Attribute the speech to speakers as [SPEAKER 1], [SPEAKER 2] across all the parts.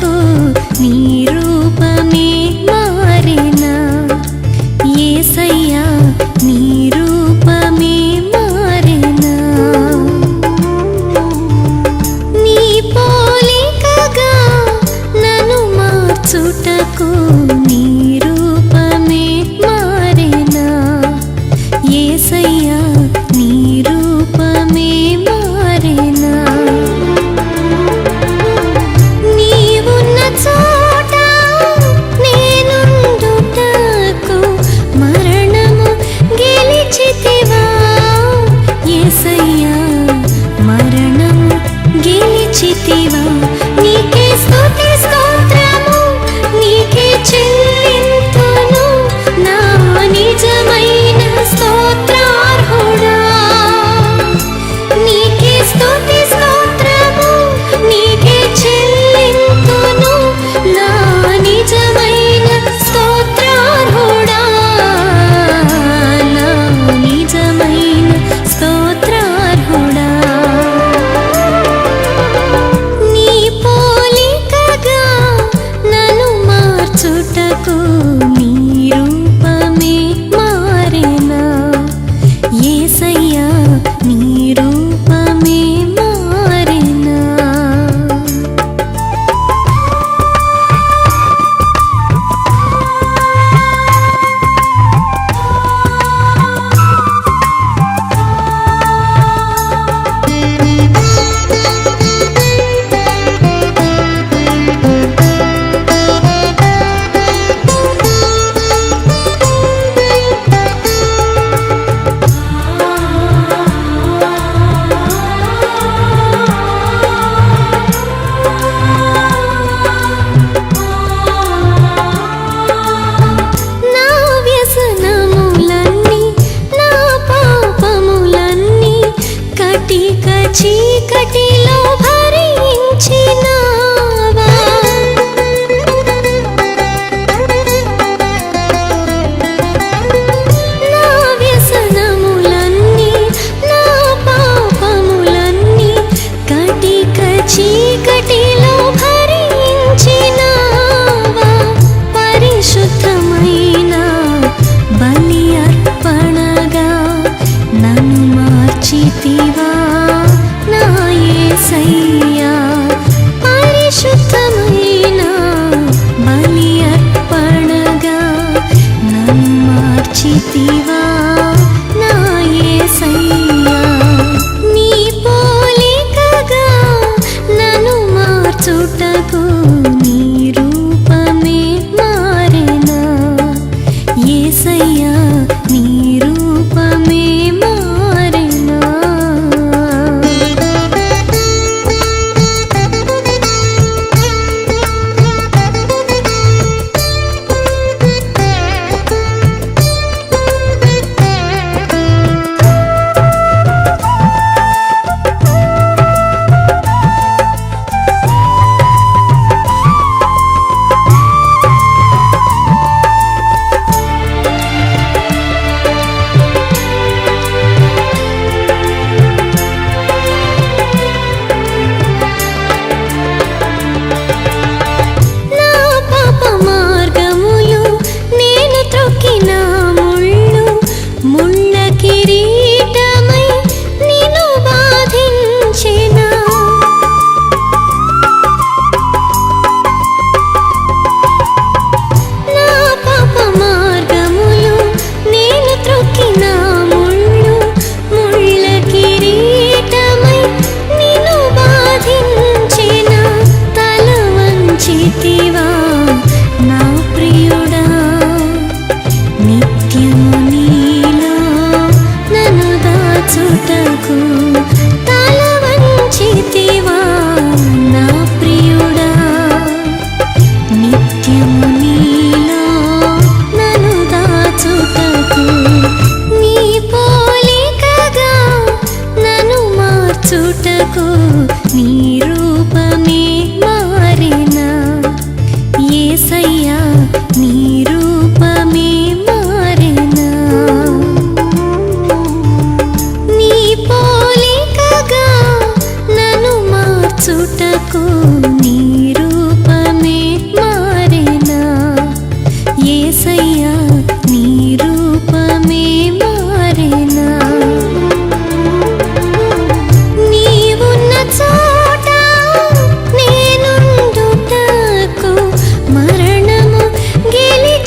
[SPEAKER 1] నాకు నీ రూపమే మారిన. ఏసయ్యా నీ రూపమే sem మార్చుటకు నీ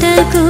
[SPEAKER 1] た声